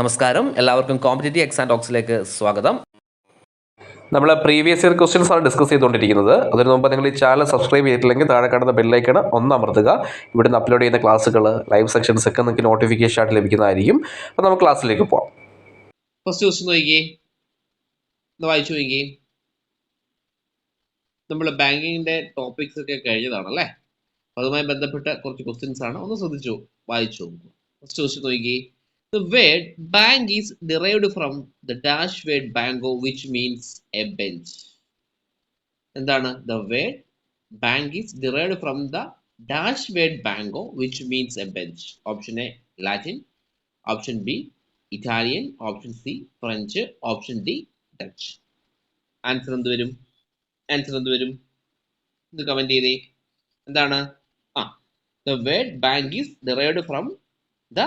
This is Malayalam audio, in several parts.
നമസ്കാരം. എല്ലാവർക്കും കോമ്പറ്റേറ്റീവ് എക്സാം ടോക്സിലേക്ക് സ്വാഗതം. നമ്മൾ പ്രീവിയസ് ഇയർ ക്വസ്റ്റ്യൻസ് ആണ് ഡിസ്കസ് ചെയ്തുകൊണ്ടിരിക്കുന്നത്. അതിന് മുമ്പ് നിങ്ങൾ ഈ ചാനൽ സബ്സ്ക്രൈബ് ചെയ്തിട്ടില്ലെങ്കിൽ താഴെ കാണുന്ന ബെല്ലൈക്കണം ഒന്ന് അമർത്തുക. ഇവിടുന്ന് അപ്ലോഡ് ചെയ്യുന്ന ക്ലാസ്സുകൾ ലൈവ് സെക്ഷൻസ് ഒക്കെ നിങ്ങൾക്ക് നോട്ടിഫിക്കേഷൻ ആയിട്ട് ലഭിക്കുന്നതായിരിക്കും. അപ്പോൾ നമുക്ക് ക്ലാസ്സിലേക്ക് പോവാം. ഫസ്റ്റ് ക്വസ്റ്റ്യൻ നോക്കിയേ. ഒന്ന് വായിച്ചു നോക്കിയേ. നമ്മൾ ബാങ്കിങ്ങിന്റെ ടോപ്പിക്സ് ഒക്കെ കഴിഞ്ഞതാണല്ലേ അതുമായി ബന്ധപ്പെട്ട കുറച്ച് ക്വസ്റ്റ്യൻസ് ആണ്. ഒന്ന് ശ്രദ്ധിച്ചു വായിച്ചു ഫസ്റ്റ് ക്വസ്റ്റ്യൻ നോക്കിയേ. The word bank is derived from the dash word banco which means a bench എന്താണ് the word bank is derived from the dash word banco which means a bench option A Latin option B Italian option C French option D Dutch answer എന്ത് വരും? ആൻസർ എന്ത് വരും? ഇത് കമന്റ് ചെയ്തേ. എന്താണ്? ആ the word bank is derived from the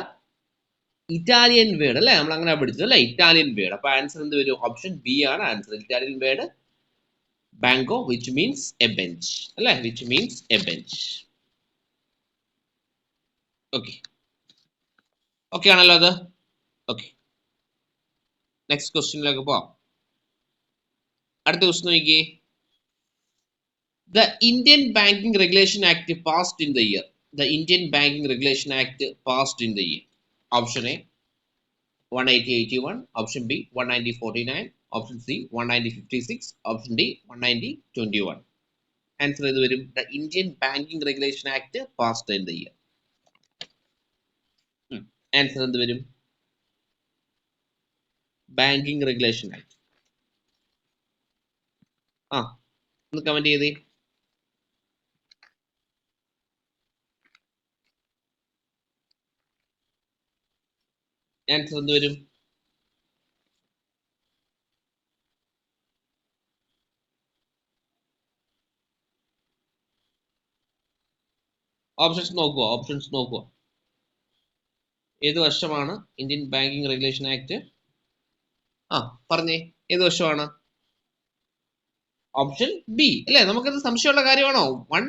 Italian word അല്ലേ? നമ്മൾ അങ്ങനെ പഠിച്ചത് അല്ലേ? ഇറ്റാലിയൻ വേർഡ് അപ്പൊ ആൻസർ എന്ത് വരും? ഓപ്ഷൻ ബി ആണ് answer Italian word banco which means a bench അല്ലേ? Which means a bench okay okay ആണല്ലോ അത്? ഓക്കെ നെക്സ്റ്റ് ക്വസ്റ്റ്യനിലേക്ക് പോവാം. അടുത്ത ക്വസ്റ്റ്യൻ നോക്കിയേ. The Indian banking regulation act passed in the year the Indian banking regulation act passed in the year option C one ninety fifty six option D one ninety twenty one answer ഏത് വരും? The Indian banking regulation act pass in the year answer എന്ത് വരും? ബാങ്കിങ് റെഗുലേഷൻ ആക്ട് ആ ഒന്ന് കമന്റ് ചെയ്തേ. ആൻസർ വരും. ഓപ്ഷൻസ് നോക്കുക ഓപ്ഷൻസ് നോക്കുക. ഏത് വർഷമാണ് ഇന്ത്യൻ ബാങ്കിങ് റെഗുലേഷൻ ആക്ട് ആ പറഞ്ഞേ ഏത് വർഷമാണ്? ഓപ്ഷൻ ബി അല്ലേ? നമുക്കത് സംശയമുള്ള കാര്യമാണോ? വൺ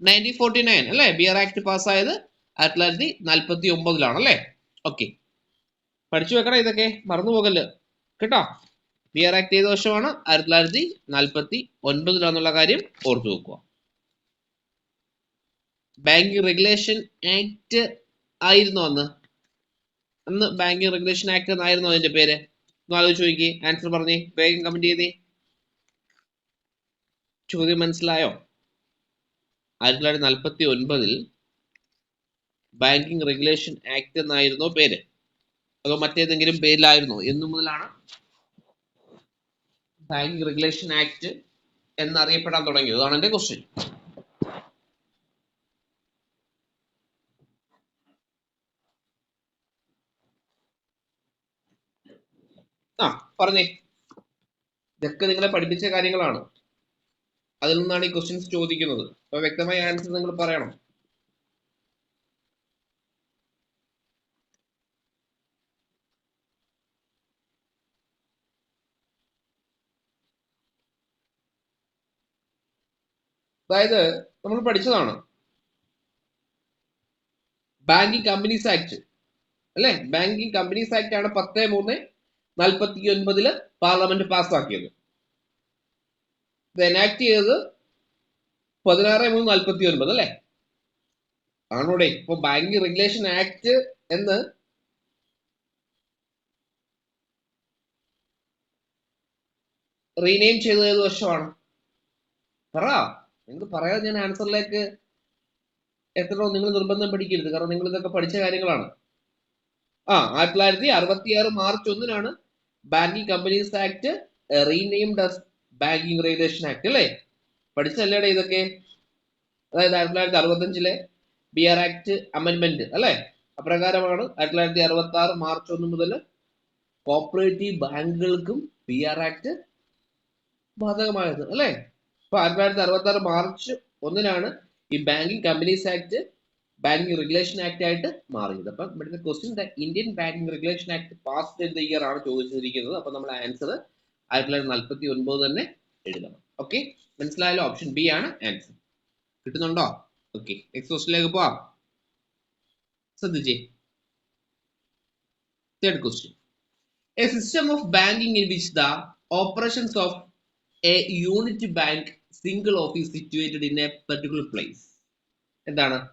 നയന്റീൻ ഫോർട്ടി നയൻ അല്ലേ? ആർ ആക്ട് പാസ്സായത് ആയിരത്തി തൊള്ളായിരത്തി നാൽപ്പത്തി ഒമ്പതിലാണ് അല്ലേ? ഓക്കെ പഠിച്ചു വെക്കണം ഇതൊക്കെ. മറന്നു പോകല്ല്. കേട്ടോ? ബി ആർ ആക്ട് ചെയ്ത വർഷമാണ് ആയിരത്തി തൊള്ളായിരത്തി നാൽപ്പത്തി ഒൻപതിലാന്നുള്ള കാര്യം ഓർത്തു വെക്കുക. ബാങ്കിങ് റെഗുലേഷൻ ആക്ട് ആയിരുന്നു അന്ന്? അന്ന് ബാങ്കിങ് റെഗുലേഷൻ ആക്ട് എന്നായിരുന്നു അതിന്റെ പേര്? ആലോചിച്ച് നോക്കി ആൻസർ പറഞ്ഞേ. വേഗം കമന്റ് ചെയ്തേ. ചോദ്യം മനസ്സിലായോ? ആയിരത്തി തൊള്ളായിരത്തി നാൽപ്പത്തി ഒൻപതിൽ ബാങ്കിങ് റെഗുലേഷൻ ആക്ട് എന്നായിരുന്നു പേര്? അതോ മറ്റേതെങ്കിലും പേരിലായിരുന്നോ? എന്നു മുതലാണ് ബാങ്കിങ് റെഗുലേഷൻ ആക്ട് എന്നറിയപ്പെടാൻ തുടങ്ങിയത്. അതാണ് എന്റെ ക്വസ്റ്റ്യൻ ആ പറഞ്ഞേ. ഇതൊക്കെ നിങ്ങളെ പഠിപ്പിച്ച കാര്യങ്ങളാണ്. അതിൽ നിന്നാണ് ഈ ക്വസ്റ്റ്യൻസ് ചോദിക്കുന്നത്. അപ്പൊ വ്യക്തമായ ആൻസർ നിങ്ങൾ പറയണം. അതായത് നമ്മൾ പഠിച്ചതാണ്. ബാങ്കിങ് കമ്പനീസ് ആക്ട് അല്ലെ? ബാങ്കിങ് കമ്പനീസ് ആക്ട് ആണ് പത്ത് മൂന്ന് നാൽപ്പത്തി ഒൻപതിൽ പാർലമെന്റ് പാസ്സാക്കിയത്. ഇത് എനാക്ട് ചെയ്തത് പതിനാറ് മൂന്ന് നാൽപ്പത്തി ഒൻപത് അല്ലെ? ആണോടെ? ഇപ്പൊ ബാങ്കിങ് റെഗുലേഷൻ ആക്ട് എന്ന് റീനെയിം ചെയ്തത് ഏത് വർഷമാണ്? പറ. നിങ്ങൾക്ക് പറയാതെ ഞാൻ ആൻസറിലേക്ക് എത്തണോ നിങ്ങൾ നിർബന്ധം പഠിക്കരുത് കാരണം നിങ്ങൾ ഇതൊക്കെ പഠിച്ച കാര്യങ്ങളാണ്. ആ ആയിരത്തി തൊള്ളായിരത്തി അറുപത്തി ആറ് മാർച്ച് ഒന്നിനാണ് banking companies act renamed as banking regulation act അല്ലേ? പഠിച്ചല്ലേടെ ഇതൊക്കെ? അതായത് ആയിരത്തി തൊള്ളായിരത്തി അറുപത്തഞ്ചിലെ ബി ആർ ആക്ട് അമെന്റ്മെന്റ് അല്ലേ? അപ്രകാരമാണ് ആയിരത്തി തൊള്ളായിരത്തി അറുപത്തി ആറ് മാർച്ച് ഒന്ന് മുതൽ കോപ്പറേറ്റീവ് ബാങ്കുകൾക്കും ബി ആർ ആക്ട് ബാധകമായത് അല്ലേ? അപ്പൊ ആയിരത്തി തൊള്ളായിരത്തി അറുപത്തി മാർച്ച് ഒന്നിനാണ് ഈ banking companies act banking regulation act ആയിട്ട് മാറിയത്. അപ്പം ഇവിടുത്തെ question the Indian banking regulation act passed in year ആണ് ചോദിച്ചിരിക്കുന്നത്? അപ്പൊ നമ്മൾ ആൻസർ ആയിരത്തി തൊള്ളായിരത്തി നാൽപ്പത്തി ഒൻപത് തന്നെ എഴുതണം. ഓക്കെ മനസ്സിലായാലോ ഓപ്ഷൻ ബി ആണ് ആൻസർ കിട്ടുന്നുണ്ടോ? ഓക്കെ നെക്സ്റ്റ് ക്വസ്റ്റിലേക്ക് പോവാം. ശ്രദ്ധിച്ചേ? Third question a system of banking in which the operations of a unit bank single office situated in a particular place എന്താണ്?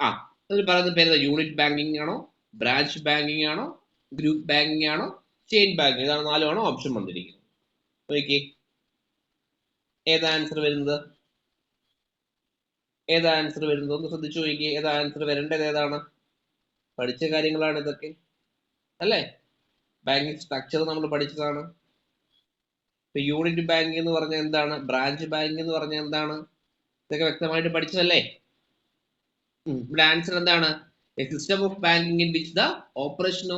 ആ അതിൽ പറയുന്ന പേര് യൂണിറ്റ് ബാങ്കിങ് ആണോ? ബ്രാഞ്ച് ബാങ്കിങ് ആണോ? ഗ്രൂപ്പ് ബാങ്കിങ് ആണോ? ചെയിൻ ബാങ്കിങ് ഇതാണ് നാലുമാണ് ഓപ്ഷൻ വന്നിരിക്കുന്നത്. നോക്കി ഏതാ ആൻസർ വരുന്നത്? ഏതാ ആൻസർ വരുന്നത്? ഒന്ന് ശ്രദ്ധിച്ചു നോക്കി ഏതാ ആൻസർ വരേണ്ടത് ഏതാണ്? പഠിച്ച കാര്യങ്ങളാണ് ഇതൊക്കെ. അല്ലേ? ബാങ്കിങ് സ്ട്രക്ചർ നമ്മൾ പഠിച്ചതാണ്. ഇപ്പൊ യൂണിറ്റ് ബാങ്ക് എന്ന് പറഞ്ഞാൽ എന്താണ്? ബ്രാഞ്ച് ബാങ്ക് എന്ന് പറഞ്ഞാൽ എന്താണ്? ഇതൊക്കെ വ്യക്തമായിട്ട് പഠിച്ചതല്ലേ? ഇവിടെ ആൻസർ എന്താണ്? A system of banking in which the operation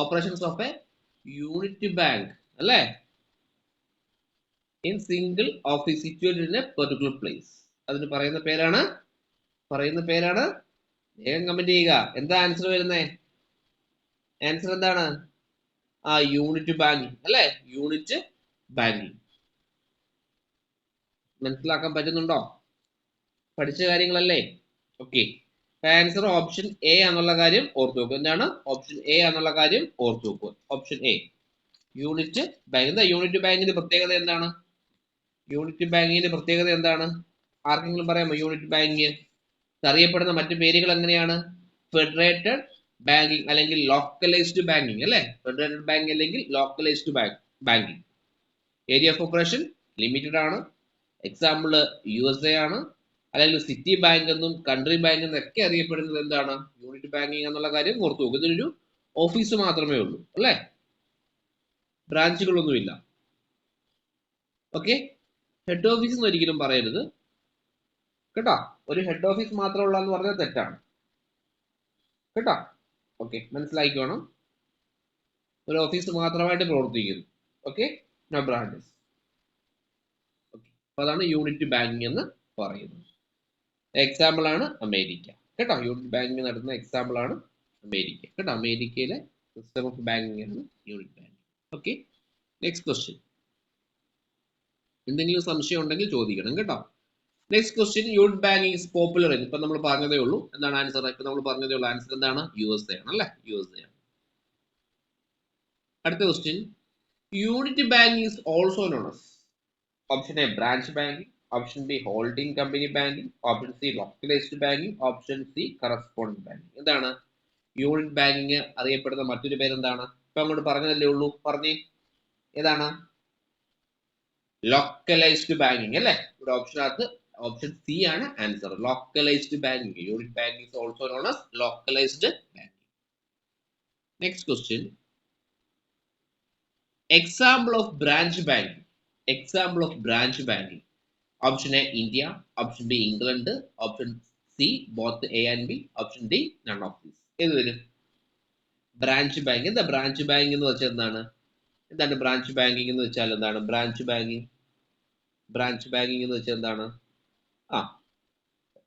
operations of a unit bank അല്ലേ? In single office situated in a particular place അതിന് പറയുന്ന പേരാണ് പറയുന്ന പേരാണ് വേഗം കമന്റ് ചെയ്യുക. എന്താ ആൻസർ വരുന്നേ? ആൻസർ എന്താണ്? ആ യൂണിറ്റ് ബാങ്കിങ് അല്ലേ? യൂണിറ്റ് ബാങ്കിങ് മനസ്സിലാക്കാൻ പറ്റുന്നുണ്ടോ? പഠിച്ച കാര്യങ്ങളല്ലേ? ഓക്കെ ആൻസർ ഓപ്ഷൻ എ എന്നുള്ള കാര്യം ഓർത്തു വെക്കുക. എന്താണ്? ഓപ്ഷൻ എ എന്നുള്ള കാര്യം ഓർത്തു വെക്കുക. ഓപ്ഷൻ എ യൂണിറ്റ് ബാങ്ക് എന്താ യൂണിറ്റ് ബാങ്കിന്റെ പ്രത്യേകത എന്താണ്? യൂണിറ്റ് ബാങ്കിന്റെ പ്രത്യേകത എന്താണ്? ആർക്കെങ്കിലും പറയാമോ യൂണിറ്റ് ബാങ്ക് അറിയപ്പെടുന്ന മറ്റു പേരുകൾ എങ്ങനെയാണ്? ഫെഡറേറ്റഡ് ബാങ്കിങ് അല്ലെങ്കിൽ ലോക്കലൈസ്ഡ് ബാങ്കിങ് അല്ലെ? ഫെഡറേറ്റഡ് ബാങ്ക് അല്ലെങ്കിൽ localised bank banking area of operation limited ആണ്. എക്സാമ്പിൾ യു എസ് എ ആണ്. അല്ലെങ്കിൽ സിറ്റി ബാങ്ക് എന്നും കൺട്രി ബാങ്ക് എന്നും ഒക്കെ അറിയപ്പെടുന്നത് എന്താണ്? യൂണിറ്റ് ബാങ്കിങ് എന്നുള്ള കാര്യം ഓർത്തു നോക്കും. ഇതിനൊരു ഓഫീസ് മാത്രമേ ഉള്ളൂ അല്ലേ? ബ്രാഞ്ചുകളൊന്നുമില്ല ഓക്കെ ഹെഡ് ഓഫീസ് എന്ന് ഒരിക്കലും പറയരുത്. കേട്ടോ? ഒരു ഹെഡ് ഓഫീസ് മാത്രമുള്ള എന്ന് പറഞ്ഞാൽ തെറ്റാണ്. കേട്ടോ? ഓക്കെ മനസ്സിലാക്കിക്കോണം ഒരു ഓഫീസ് മാത്രമായിട്ട് പ്രവർത്തിക്കുന്നു. ഓക്കെ നോ ബ്രാഞ്ചസ് ഓക്കെ അപ്പൊ അതാണ് യൂണിറ്റ് ബാങ്കിങ് എന്ന് പറയുന്നത്. എക്സാമ്പിൾ ആണ് അമേരിക്ക. കേട്ടോ? യൂണിറ്റ് ബാങ്കിങ് നടത്തുന്ന എക്സാമ്പിൾ ആണ് അമേരിക്ക. കേട്ടോ? അമേരിക്കയിലെ സിസ്റ്റം ഓഫ് ബാങ്കിങ് ആണ് unit banking okay next question എന്തെങ്കിലും സംശയം ഉണ്ടെങ്കിൽ ചോദിക്കണം. കേട്ടോ? Next question unit banking is popular in ഇപ്പൊ നമ്മൾ പറഞ്ഞതേ ഉള്ളൂ. എന്താണ് ആൻസർ ഇപ്പൊ നമ്മൾ പറഞ്ഞതേ ഉള്ളൂ. ആൻസർ എന്താണ്? യു എസ് എ ആണ് അല്ലേ? യു എസ് എ ആണ്. അടുത്ത question unit banking also known as option A branch banking option B holding company banking option C localised banking option C correspondent banking എന്താണ്? യൂണിറ്റ് ബാങ്കിങ് അറിയപ്പെടുന്ന മറ്റൊരു പേര് എന്താണ് ഇപ്പൊ അങ്ങോട്ട് പറഞ്ഞതല്ലേ ഉള്ളൂ. പറഞ്ഞേ. ഏതാണ്? ലോക്കലൈസ്ഡ് ബാങ്കിങ് അല്ലേ? ഇവിടെ ഓപ്ഷനകത്ത് ഓപ്ഷൻ സി ആണ് answer localised banking unit banking also known as localised banking next question example of branch banking example of branch banking option A India option B England option C both A and B option D none of these ഏത് വരും? ബ്രാഞ്ച് ബാങ്ക് എന്താ ബ്രാഞ്ച് ബാങ്ക് എന്ന് വെച്ചാൽ എന്താണ്? എന്താണ് ബ്രാഞ്ച് ബാങ്കിങ് എന്ന് വെച്ചാൽ എന്താണ്? ബ്രാഞ്ച് ബാങ്കിങ് ബ്രാഞ്ച് ബാങ്കിങ് എന്ന് വെച്ചാൽ എന്താണ്? ആ.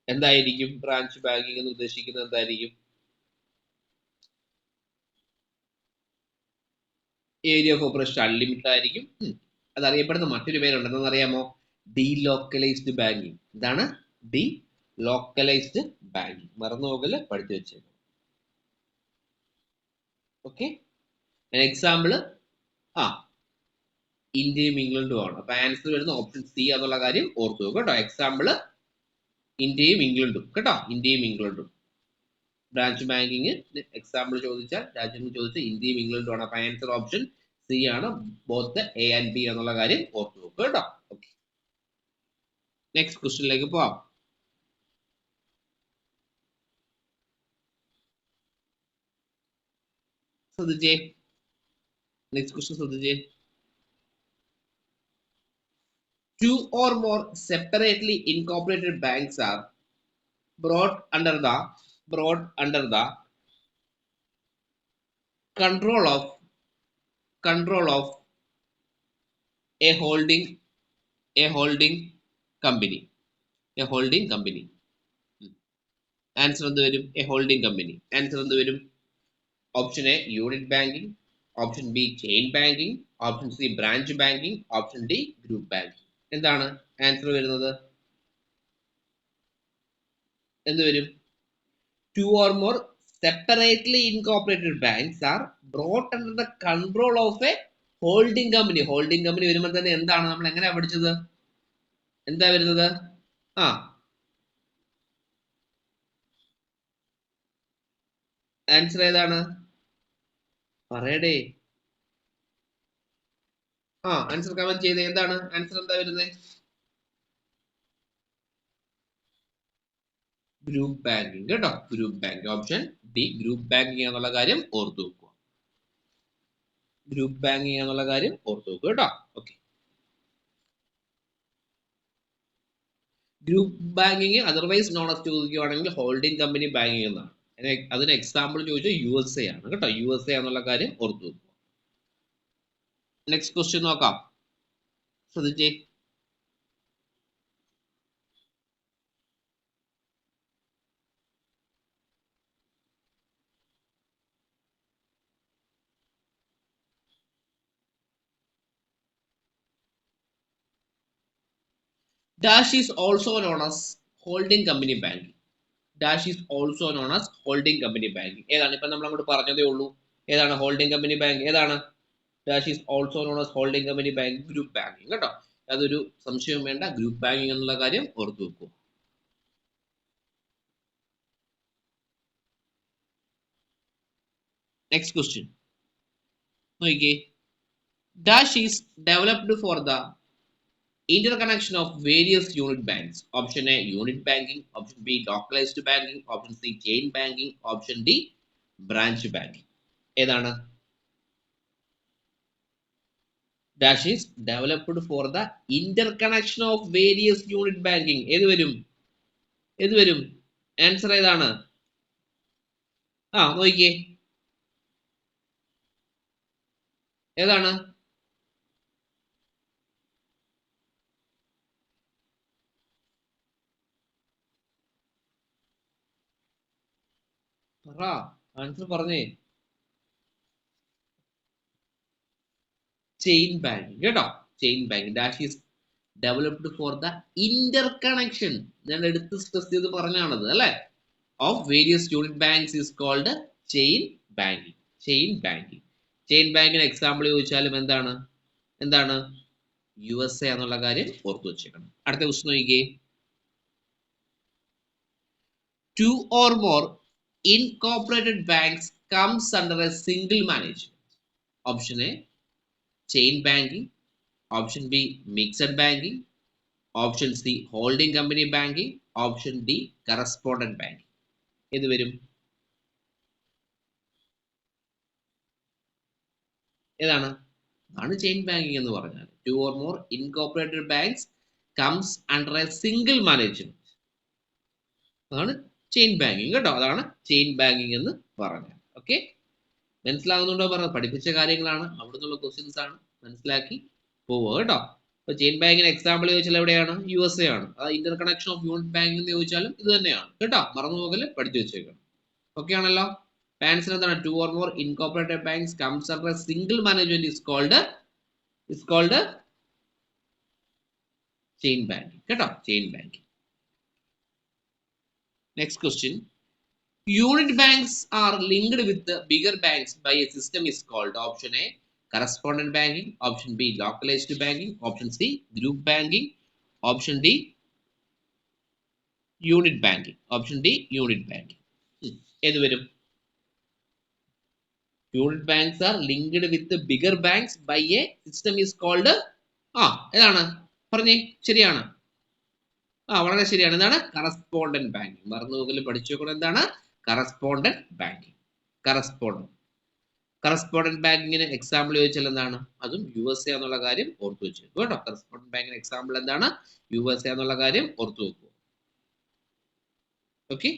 എന്തായിരിക്കും? ബ്രാഞ്ച് ബാങ്കിങ് എന്ന് ഉദ്ദേശിക്കുന്നത് എന്തായിരിക്കും? ഏരിയ ഓഫ് ഓപ്പറേഷൻ അൺലിമിറ്റഡ് ആയിരിക്കും. അത് അറിയപ്പെടുന്ന മറ്റൊരു പേരുണ്ടെന്ന് അറിയാമോ ഡി ലോക്കലൈസ്ഡ് ബാങ്കിങ് ഇതാണ് ഡി ലോക്കലൈസ്ഡ് ബാങ്കിങ് മറന്നു പോകൽ പഠിച്ചു വെച്ചേക്കും. ഓക്കെ എക്സാമ്പിൾ ആ ഇന്ത്യയും ഇംഗ്ലണ്ടും ആണ്. അപ്പൊ ആൻസർ വരുന്ന ഓപ്ഷൻ സി എന്നുള്ള കാര്യം ഓർത്തു കേട്ടോ. എക്സാമ്പിൾ ഇന്ത്യയും ഇംഗ്ലണ്ടും. കേട്ടോ? ഇന്ത്യയും ഇംഗ്ലണ്ടും. ബ്രാഞ്ച് ബാങ്കിങ് എക്സാമ്പിൾ ചോദിച്ചാൽ രാജ്യങ്ങൾ ചോദിച്ചാൽ ഇന്ത്യയും ഇംഗ്ലണ്ടും ആണ്. അപ്പൊ ആൻസർ ഓപ്ഷൻ സി ആണ്. ബോത്ത് എ ആൻഡ് ബി എന്നുള്ള കാര്യം ഓർത്തു വെക്കുക കേട്ടോ. ഓക്കെ നെക്സ്റ്റ് ക്വസ്റ്റ്യനിലേക്ക് പോവാം. ശ്രദ്ധിച്ചേ? നെക്സ്റ്റ് ക്വസ്റ്റ്യൻ ശ്രദ്ധിച്ചേ? Two or more separately incorporated banks are brought under the brought under the control of control of a holding a holding company. A holding company. Answer എന്ത് വരും? എ ഹോൾഡിംഗ് കമ്പനി ആൻസർ എന്ത് വരും? Option A unit banking option B chain banking option C branch banking option D group banking എന്താണ് ആൻസർ വരുന്നത്? എന്ത് വരും? Two or more separately incorporated banks are brought under the control of a holding company holding company വരുമ്പോൾ തന്നെ എന്താണ് നമ്മൾ എങ്ങനെയാ പഠിച്ചത്? എന്താ വരുന്നത്? ആ. ആൻസർ ഏതാണ്? പറയടേ. ആ ആൻസർ കമന്റ് ചെയ്തേ. എന്താണ്? ആൻസർ എന്താ വരുന്നത് ഗ്രൂപ്പ് ബാങ്കിങ് കേട്ടോ group bank option D group banking എന്നുള്ള കാര്യം ഓർത്തു വെക്കുക. ഗ്രൂപ്പ് ബാങ്കിങ് എന്നുള്ള കാര്യം ഓർത്തു വെക്കുക കേട്ടോ okay group banking otherwise known as ചോദിക്കുകയാണെങ്കിൽ ഹോൾഡിംഗ് കമ്പനി ബാങ്കിങ് എന്നാണ്. അതിന് എക്സാമ്പിൾ ചോദിച്ചാൽ യു എസ് എ ആണ് കേട്ടോ. യു എസ് എ എന്നുള്ള കാര്യം ഓർത്തു വെക്കുക. നെക്സ്റ്റ് ക്വസ്റ്റ്യൻ നോക്കാം. ശ്രദ്ധിച്ചേ? Dash is also known as holding company banking. Dash is also known as holding company banking. ഏതാണ്? ഇപ്പൊ നമ്മൾ അങ്ങോട്ട് പറഞ്ഞതേ ഉള്ളൂ. ഏതാണ് ഹോൾഡിംഗ് കമ്പനി ബാങ്ക് ഏതാണ്? Dash is also known as holding company bank group banking കേട്ടോ? അതൊരു സംശയവും വേണ്ട. ഗ്രൂപ്പ് ബാങ്കിങ് എന്നുള്ള കാര്യം ഓർത്തു വെക്കൂ. നെക്സ്റ്റ് ക്വസ്റ്റ്യൻ നോക്കിക്കേ. Dash is developed for the interconnection of various unit banks. Option A, unit banking. Option B, localized banking. Option C, chain banking. Option D, branch banking. ഏതാണ് dash is developed for the interconnection of various unit banking ഏത് വരും ഏത് വരും ആൻസർ ഏതാണ് ആ നോക്കിയേ ഏതാണ് പറ ആൻസർ പറഞ്ഞേ. ചെയിൻ ബാങ്കിങ് കേട്ടോ? Chain banking dash is developed for the interconnection ഞാൻ എടുത്ത് സ്ട്രെസ് ചെയ്ത് പറഞ്ഞാണത് അല്ലെ? Of various unit banks is called chain banking chain banking chain ബാങ്കിന് എക്സാമ്പിൾ ചോദിച്ചാലും എന്താണ്? എന്താണ്? യു എസ് എ എന്നുള്ള കാര്യം ഓർത്തു വെച്ചേക്കണം. അടുത്ത ക്വസ്റ്റ് നോക്കിക്കേ. Two or more incorporated banks comes under a single management. Option A, chain banking. Option B, mixed banking. Option C, holding company banking. Option D, correspondent banking. ഏത് വരും ഏതാണ് ആണ് ചെയിൻ ബാങ്കിങ് എന്ന് പറഞ്ഞാൽ two or more incorporated banks comes under a single management അതാണ് ചെയിൻ ബാങ്കിങ് കേട്ടോ. അതാണ് ചെയിൻ ബാങ്കിങ് എന്ന് പറഞ്ഞത്. ഓക്കെ മനസ്സിലാകുന്നുണ്ടോ പറഞ്ഞത്? പഠിപ്പിച്ച കാര്യങ്ങളാണ്. അവിടെ നിന്നുള്ള ക്വസ്റ്റ്യൻസ് ആണ്. മനസ്സിലാക്കി പോവുക കേട്ടോ. അപ്പൊ ചെയിൻ ബാങ്കിന് എക്സാമ്പിൾ ചോദിച്ചാൽ എവിടെയാണ്? യു എസ് എ ആണ്. അത് interconnection of unit bank എന്ന് ചോദിച്ചാലും ഇത് തന്നെയാണ്. കേട്ടോ? മറന്നു പോകൽ പഠിച്ചു വെച്ചേക്കണം. ഓക്കെ ആണല്ലോ? ബാങ്ക്സ് എന്താണ്? Two or more incorporated banks comes under single management is called is called chain banking കേട്ടോ? Chain banking next question unit banks are linked with bigger banks by a system is called option A correspondent banking option B localized banking option C group banking option D unit banking option D unit banking ഏത് വരും? Unit banks are linked with bigger banks by a system is called ആ ഏതാണ്? പറഞ്ഞേ ശരിയാണ്. ആ വളരെ ശരിയാണ്. എന്താണ് കറസ്പോണ്ടന്റ് ബാങ്കിങ് മറന്നു വെക്കണം എന്താണ്? കറസ്പോണ്ടന്റ് ബാങ്കിങ് കറസ്പോണ്ടന്റ് കറസ്പോണ്ടന്റ് ബാങ്കിങ്ങിന് എക്സാമ്പിൾ ചോദിച്ചാൽ എന്താണ്? അതും യു എസ് എ എന്നുള്ള കാര്യം ഓർത്തു വെച്ചു കേട്ടോ. കറസ്പോണ്ടന്റ് ബാങ്കിന് എക്സാമ്പിൾ എന്താണ്? യു എസ് എ എന്നുള്ള കാര്യം ഓർത്തു വെക്കുക ഓക്കെ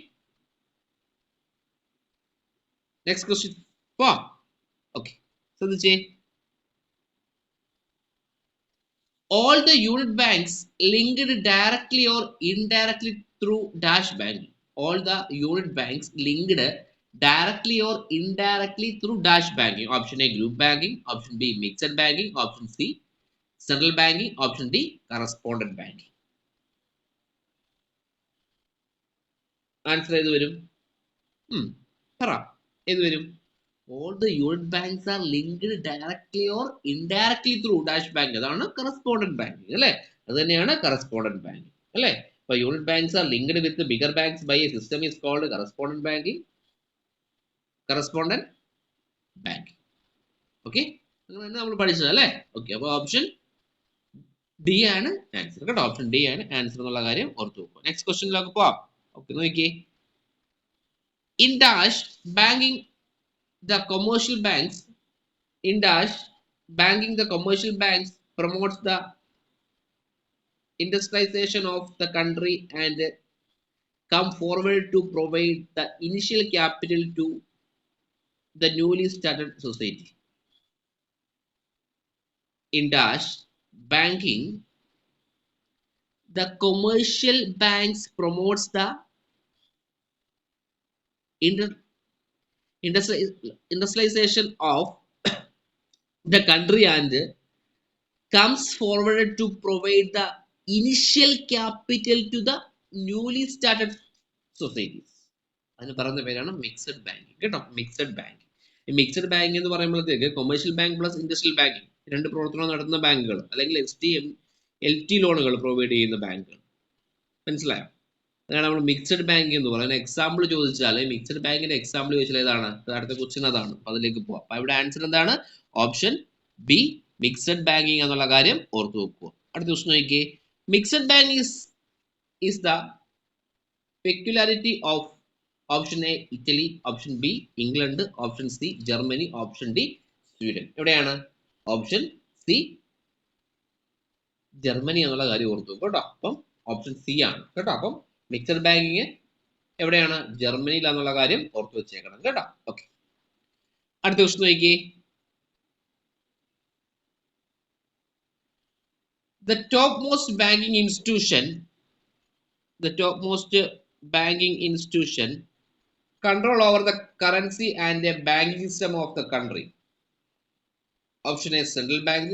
നെക്സ്റ്റ് ക്വസ്റ്റ്യൻ പോ ഓക്കെ ശ്രദ്ധിച്ചേ? All the unit banks linked directly or indirectly through dash banking all the unit banks linked directly or indirectly through dash banking option a group banking option b mixed banking option c central banking option d correspondent banking answer ഏത് ഉം, പറ ഏത് വരും all the unit banks are linked directly or indirectly through dash bank അതാണ് കറസ്പോണ്ടന്റ് ബാങ്കിങ് അല്ലേ? അത് തന്നെയാണ് കറസ്പോണ്ടന്റ് ബാങ്കിങ് അല്ലേ? ഇപ്പൊ unit banks are linked with bigger banks by a system is called correspondent banking correspondent banking okay അങ്ങനെ നമ്മൾ പഠിച്ചത് അല്ലേ? ഓക്കെ അപ്പോൾ ഓപ്ഷൻ ഡി ആണ് ആൻസർ കേട്ടോ? ഓപ്ഷൻ ഡി ആണ് ആൻസർ എന്നുള്ള കാര്യം ഓർത്തു വെക്കുക. നെക്സ്റ്റ് ക്വസ്റ്റ്യനിലേക്ക് പോവാം. ഓക്കെ നോക്കിയേ. In dash banking the commercial banks in dash banking the commercial banks promotes the industrialization of the country and come forward to provide the initial capital to the newly started society. In dash banking, the commercial banks promotes the inter industrialization of the country and comes forward to provide the initial capital to the newly started societies. അതിന് പറയുന്ന പേരാണ് മിക്സഡ് ബാങ്കിങ് കേട്ടോ? മിക്സഡ് ബാങ്കിങ് ഈ മിക്സഡ് ബാങ്ക് എന്ന് പറയുമ്പോഴത്തേക്ക് commercial bank plus industrial banking രണ്ട് പ്രവർത്തനം നടത്തുന്ന ബാങ്കുകൾ അല്ലെങ്കിൽ S T M L T ലോണുകൾ പ്രൊവൈഡ് ചെയ്യുന്ന ബാങ്കുകൾ മനസ്സിലായോ? അതാണ് നമ്മൾ മിക്സഡ് ബാങ്കിങ് എന്ന് പറയുന്നത് എക്സാമ്പിൾ ചോദിച്ചാൽ മിക്സഡ് ബാങ്കിന്റെ എക്സാമ്പിൾ ചോദിച്ചാൽ ഏതാണ്? അടുത്ത ക്വസ്റ്റ്യൻ അതാണ്. അപ്പൊ അതിലേക്ക് പോവാം. അപ്പൊ ഇവിടെ ആൻസർ എന്താണ്? ഓപ്ഷൻ ബി മിക്സഡ് ബാങ്കിങ് എന്നുള്ള കാര്യം ഓർത്തു വെക്കുക. അടുത്ത ക്വസ്റ്റ്യൻ നോക്കിയേ. Mixed bank is is the peculiarity of option A Italy option B England option C Germany option D Sweden എവിടെയാണ്? ഓപ്ഷൻ സി ജർമ്മനി എന്നുള്ള കാര്യം ഓർത്തു കേട്ടോ. അപ്പം ഓപ്ഷൻ സി ആണ്. കേട്ടോ. അപ്പം മിക്സഡ് ബാങ്കിങ് എവിടെയാണ്? ജർമ്മനിയിലാന്നുള്ള കാര്യം ഓർത്തു വെച്ചേക്കണം കേട്ടോ. ഓക്കെ അടുത്ത ക്വസ്റ്റ് നോക്കി the topmost banking institution the topmost banking institution control over the currency and banking system of the country option A central bank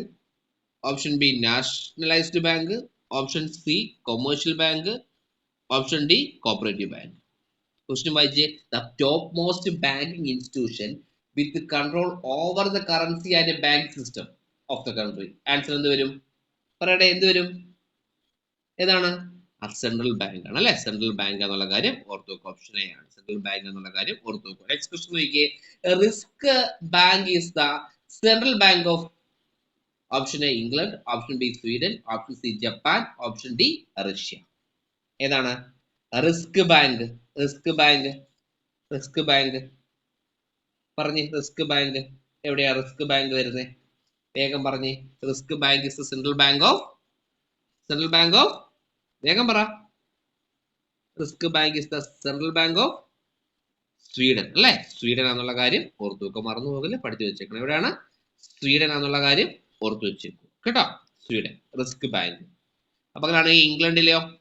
option B nationalized bank option C commercial bank d D cooperative bank question വായിച്ച് the topmost banking institution with control over the currency and bank system of the country answer എന്ത് വരും? പറയട്ടെ എന്ത് വരും? ഏതാണ്? സെൻട്രൽ ബാങ്ക് ആണ് അല്ലെ? സെൻട്രൽ ബാങ്ക് എന്നുള്ള കാര്യം ഓർത്തു വെക്കുക. ഓപ്ഷൻ എ ആണ്. സെൻട്രൽ ബാങ്ക് എന്നുള്ള കാര്യം ഓർത്തു വെക്കുക. നെക്സ്റ്റ് ക്വസ്റ്റ്യൻ നോക്കിയേ. Riksbank is the central bank of option A England option B Sweden option C Japan option D Russia ഏതാണ്? Riksbank Riksbank Riksbank പറഞ്ഞ് റിസ്ക് ബാങ്ക് എവിടെയാ റിസ്ക് ബാങ്ക് വരുന്നത് വേഗം പറഞ്ഞ് Riksbank is central bank of central bank of വേഗം പറ. Riksbank is the central bank of Sweden അല്ലേ? സ്വീഡൻ എന്നുള്ള കാര്യം ഓർത്തു വെക്കുക. മറന്നു പോകില്ല? പഠിച്ചു വെച്ചേക്കണം. എവിടെയാണ്? സ്വീഡൻ എന്നുള്ള കാര്യം ഓർത്തു വെച്ചേക്കും കേട്ടോ? സ്വീഡൻ റിസ്ക് ബാങ്ക് അപ്പൊ അങ്ങനെയാണെങ്കിൽ ഇംഗ്ലണ്ടിലെയോ?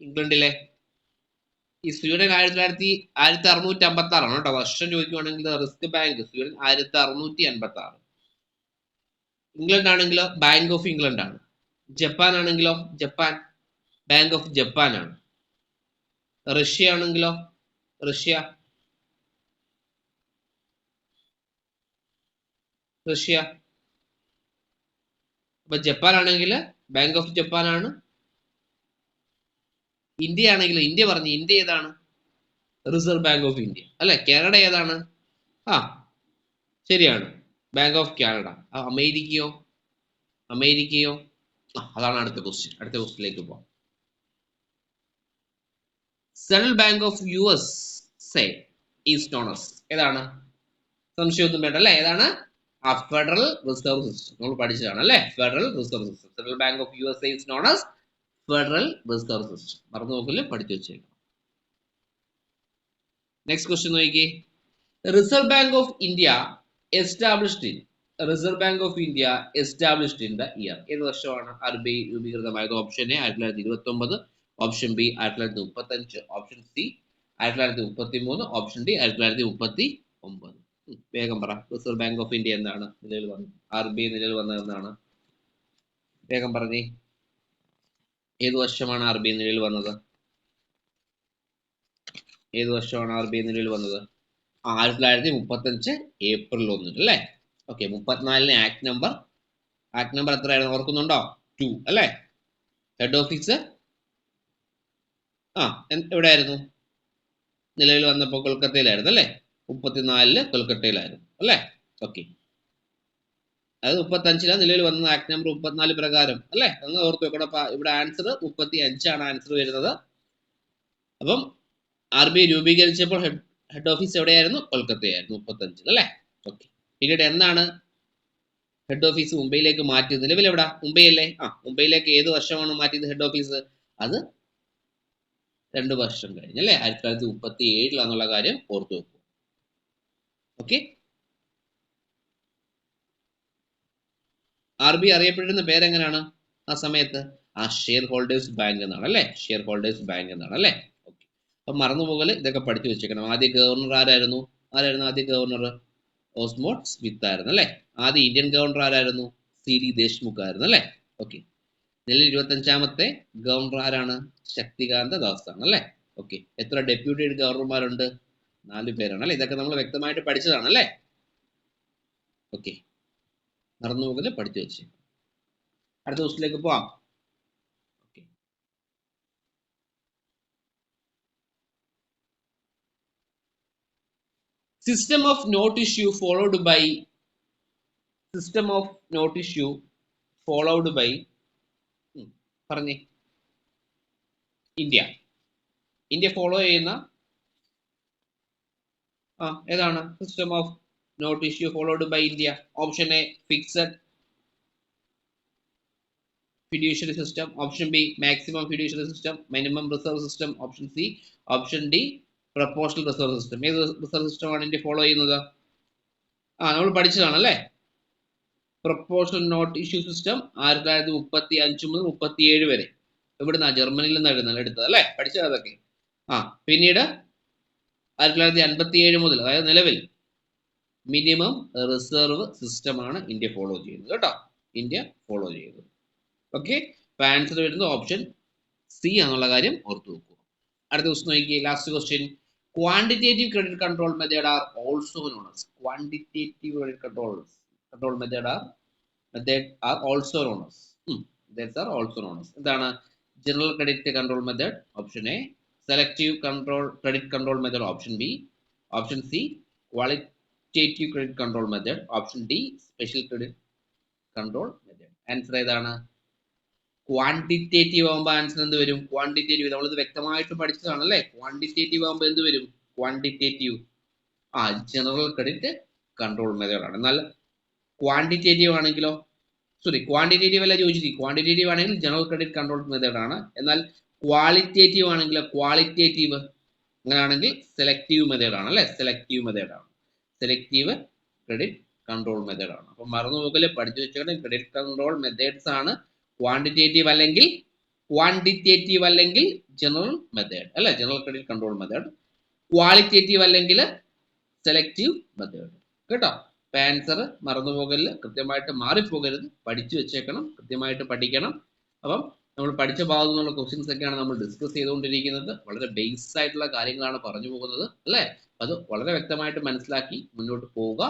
ഇംഗ്ലണ്ടിലെ. ഈ സ്വീഡൻ ആയിരത്തി തൊള്ളായിരത്തി ആയിരത്തി അറുന്നൂറ്റി അമ്പത്തി ആറാണ് കേട്ടോ. വർഷം ചോദിക്കുവാണെങ്കിൽ റിസ്ക് ബാങ്ക്. സ്വീഡൻ ആയിരത്തി അറുന്നൂറ്റി അൻപത്തി ആറ് ഇംഗ്ലണ്ട് ആണെങ്കിലോ ബാങ്ക് ഓഫ് ഇംഗ്ലണ്ട് ആണ് ജപ്പാൻ ആണെങ്കിലോ ജപ്പാൻ ബാങ്ക് ഓഫ് ജപ്പാൻ ആണ് റഷ്യ ആണെങ്കിലോ റഷ്യ. റഷ്യ അപ്പൊ ജപ്പാൻ ആണെങ്കിൽ ബാങ്ക് ഓഫ് ജപ്പാൻ ആണ് ഇന്ത്യ ആണെങ്കിൽ ഇന്ത്യ പറഞ്ഞു ഇന്ത്യ ഏതാണ്? റിസർവ് ബാങ്ക് ഓഫ് ഇന്ത്യ അല്ലെ? കാനഡ ഏതാണ്? ആ ശരിയാണ്. ബാങ്ക് ഓഫ് കാനഡ അമേരിക്കയോ? അമേരിക്കയോ? അതാണ് അടുത്ത ക്വസ്റ്റ്യൻ അടുത്ത ക്വസ്റ്റ്യനിലേക്ക് പോവാം. Central bank of U S say is donors ഏതാണ്? സംശയമൊന്നും വേണ്ട അല്ലേ? ഏതാണ്? ഫെഡറൽ റിസർവ് സിസ്റ്റം നമ്മൾ പഠിച്ചതാണ് അല്ലേ? Federal reserve system central bank of U S is known as federal reserve system മറന്നു നോക്കില്ല? പഠിച്ചു വെച്ചേക്കണം. നെക്സ്റ്റ് ക്വസ്റ്റ്യൻ നോക്കിക്കേ. Reserve Bank of India established in Reserve Bank of India established in the year ഏത് വർഷമാണ്? ആർ ബി ഐ രൂപീകൃതമായത് ഓപ്ഷൻ എ ആയിരത്തി തൊള്ളായിരത്തി ഇരുപത്തി ഒമ്പത് ഓപ്ഷൻ ബി ആയിരത്തി തൊള്ളായിരത്തി മുപ്പത്തി അഞ്ച് ഓപ്ഷൻ സി ആയിരത്തി തൊള്ളായിരത്തി മുപ്പത്തി മൂന്ന് ഓപ്ഷൻ ഡി ആയിരത്തി തൊള്ളായിരത്തി മുപ്പത്തി ഒമ്പത് വേഗം പറ. റിസർവ് ബാങ്ക് ഓഫ് ഇന്ത്യ എന്താണ്? നിലവിൽ വന്നത് ആർ ബി ഐ നിലവിൽ വന്നതെന്നാണ് വേഗം പറഞ്ഞേ. ഏത് വർഷമാണ് ആർ ബി നിലയിൽ വന്നത്? ഏത് വർഷമാണ് ആർ ബി നിലയിൽ വന്നത്? ആയിരത്തി തൊള്ളായിരത്തി മുപ്പത്തഞ്ച് ഏപ്രിൽ ഒന്നിന് അല്ലേ? ഓക്കെ മുപ്പത്തിനാലിന് ആക്ട് നമ്പർ ആക്ട് നമ്പർ എത്രയായിരുന്നു? ഓർക്കുന്നുണ്ടോ? ടു അല്ലേ? ഹെഡ് ഓഫീസ് ആ എവിടെ എവിടെയായിരുന്നു? നിലവിൽ വന്നപ്പോൾ കൊൽക്കത്തയിലായിരുന്നു അല്ലേ? മുപ്പത്തിനാലിൽ കൊൽക്കത്തയിലായിരുന്നു അല്ലേ? ഓക്കെ അത് മുപ്പത്തഞ്ചിലാണ് നിലവിൽ വന്നത്. ആക്ട് നമ്പർ മുപ്പത്തിനാല് പ്രകാരം. അല്ലേ? ഒന്ന് ഓർത്ത് വെക്കണം. ഇവിടെ ആൻസർ മുപ്പത്തി അഞ്ചാണ് ആൻസർ വരുന്നത്. അപ്പം ആർ ബി രൂപീകരിച്ചപ്പോൾ ഹെഡ് ഹെഡ് ഓഫീസ് എവിടെയായിരുന്നു? കൊൽക്കത്തയായിരുന്നു മുപ്പത്തഞ്ചിൽ. അല്ലേ? ഓക്കെ പിന്നീട് എന്നാണ് ഹെഡ് ഓഫീസ് മുംബൈയിലേക്ക് മാറ്റിയത്. നിലവിൽ എവിടെ? മുംബൈ അല്ലേ? ആ മുംബൈയിലേക്ക് ഏത് വർഷമാണ് മാറ്റിയത് ഹെഡ് ഓഫീസ് അത് രണ്ട് വർഷം കഴിഞ്ഞ്. അല്ലേ? ആയിരത്തി തൊള്ളായിരത്തി മുപ്പത്തി ഏഴിലാന്നുള്ള കാര്യം ഓർത്തു വെക്കുക. ഓക്കെ ആർ ബി അറിയപ്പെട്ടിരുന്ന പേരെങ്ങനെയാണ് ആ സമയത്ത്? ആ ഷെയർ ഹോൾഡേഴ്സ് ബാങ്ക് എന്നാണ് അല്ലേ? ഷെയർ ഹോൾഡേഴ്സ് ബാങ്ക് എന്നാണ് അല്ലേ? ഓക്കെ അപ്പൊ മറന്നുപോകൽ ഇതൊക്കെ പഠിച്ചു വെച്ചേക്കണം. ആദ്യ ഗവർണർ ആരായിരുന്നു? ആരായിരുന്നു ആദ്യ ഗവർണർ ഓസ്മോട്ട് സ്മിത്ത് ആയിരുന്നു അല്ലേ? ആദ്യ ഇന്ത്യൻ ഗവർണർ ആരായിരുന്നു? സി ഡി ദേശ്മുഖ് ആയിരുന്നു അല്ലേ? ഓക്കെ നിലവിൽ ഇരുപത്തഞ്ചാമത്തെ ഗവർണർ ആരാണ്? ശക്തികാന്ത ദാസ് ആണ് അല്ലേ? ഓക്കെ എത്ര ഡെപ്യൂട്ടി ഗവർണർമാരുണ്ട് നാല് പേരാണ് അല്ലേ? ഇതൊക്കെ നമ്മൾ വ്യക്തമായിട്ട് പഠിച്ചതാണ് അല്ലേ? ഓക്കെ മറന്നുപോകൽ പഠിച്ചു വെച്ച്. അടുത്ത ദിവസത്തിലേക്ക് പോവാം. System of note issue followed by system of note issue followed by പറഞ്ഞേ. ഇന്ത്യ. ഇന്ത്യ ഫോളോ ചെയ്യുന്ന ആ ഏതാണ്? System of note issue followed by India option A fixed fiduciary system option B maximum fiduciary system minimum reserve system option C option D proposal reserve system ഏത് റിസർവ് സിസ്റ്റമാണ് ഇന്ത്യ ഫോളോ ചെയ്യുന്നത്? ആ നമ്മൾ പഠിച്ചതാണ് അല്ലേ? പ്രപ്പോസൽ നോട്ട് ഇഷ്യൂ സിസ്റ്റം ആയിരത്തി തൊള്ളായിരത്തി മുപ്പത്തി അഞ്ച് മുതൽ മുപ്പത്തി ഏഴ് വരെ. ഇവിടുന്ന് ജർമ്മനിയിൽ നിന്ന് എഴുതുന്നത്. എടുത്തത് അല്ലേ? പഠിച്ചത് അതൊക്കെ. ആ പിന്നീട് ആയിരത്തി തൊള്ളായിരത്തി അൻപത്തി ഏഴ് മുതൽ അതായത് നിലവിൽ മിനിമം റിസർവ് സിസ്റ്റമാണ് ഇന്ത്യ ഫോളോ ചെയ്യുന്നത് കേട്ടോ. ഇന്ത്യ ഫോളോ ചെയ്യുന്നത്. ഓക്കെ ആൻസർ വരുന്നത് ഓപ്ഷൻ സി എന്നുള്ള കാര്യം ഓർത്തു വെക്കുക. അടുത്ത ക്വസ്റ്റ് നോക്കിയാൽ last question quantitative credit control method are also known as quantitative credit control control method are method are also known as are also known as എന്താണ്? General credit control method option A selective control credit control method option B option C qualitative credit control method option D special credit control method answer ഏതാണ്? ക്വാണ്ടിറ്റേറ്റീവ് ആകുമ്പോൾ ആൻസർ എന്ത് വരും? ക്വാണ്ടിറ്റേറ്റീവ് നമ്മളിത് വ്യക്തമായിട്ട് പഠിച്ചതാണ് അല്ലേ ക്വാണ്ടിറ്റേറ്റീവ് ആകുമ്പോൾ എന്ത് വരും? ക്വാണ്ടിറ്റേറ്റീവ് ആ ജനറൽ ക്രെഡിറ്റ് കൺട്രോൾ മെത്തേഡ് ആണ്. എന്നാൽ ക്വാണ്ടിറ്റേറ്റീവ് ആണെങ്കിലോ? സോറി ക്വാണ്ടിറ്റേറ്റീവ് അല്ല ചോദിച്ചിരിക്കും ക്വാണ്ടിറ്റേറ്റീവ് ആണെങ്കിൽ ജനറൽ ക്രെഡിറ്റ് കൺട്രോൾ മെത്തേഡ് ആണ്. എന്നാൽ ക്വാളിറ്റേറ്റീവ് ആണെങ്കിലോ? ക്വാളിറ്റേറ്റീവ് അങ്ങനെയാണെങ്കിൽ സെലക്റ്റീവ് മെത്തേഡ് ആണ് അല്ലേ? സെലക്റ്റീവ് മെത്തേഡ് ആണ്. സെലക്റ്റീവ് ക്രെഡിറ്റ് കൺട്രോൾ മെത്തേഡ് ആണ്. അപ്പൊ മറന്നു പോകൽ പഠിച്ചു വെച്ചോട്ടെ ക്രെഡിറ്റ് കൺട്രോൾ മെത്തേഡ്സ് ആണ് ക്വാണ്ടിറ്റേറ്റീവ് അല്ലെങ്കിൽ ക്വാണ്ടിറ്റേറ്റീവ് അല്ലെങ്കിൽ ജനറൽ മെത്തേഡ് അല്ലെ? General credit control method qualitative അല്ലെങ്കിൽ സെലക്റ്റീവ് മെത്തേഡ് കേട്ടോ? ആൻസർ മറന്നു പോകൽ കൃത്യമായിട്ട് മാറിപ്പോകരുത്. പഠിച്ചു വെച്ചേക്കണം കൃത്യമായിട്ട് പഠിക്കണം. അപ്പം നമ്മൾ പഠിച്ച ഭാഗത്തു നിന്നുള്ള ക്വസ്റ്റ്യൻസ് ഒക്കെയാണ് നമ്മൾ ഡിസ്കസ് ചെയ്തുകൊണ്ടിരിക്കുന്നത്. വളരെ ബേസ് ആയിട്ടുള്ള കാര്യങ്ങളാണ് പറഞ്ഞു പോകുന്നത് അല്ലേ? അത് വളരെ വ്യക്തമായിട്ട് മനസ്സിലാക്കി മുന്നോട്ട് പോവുക.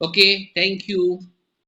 Okay thank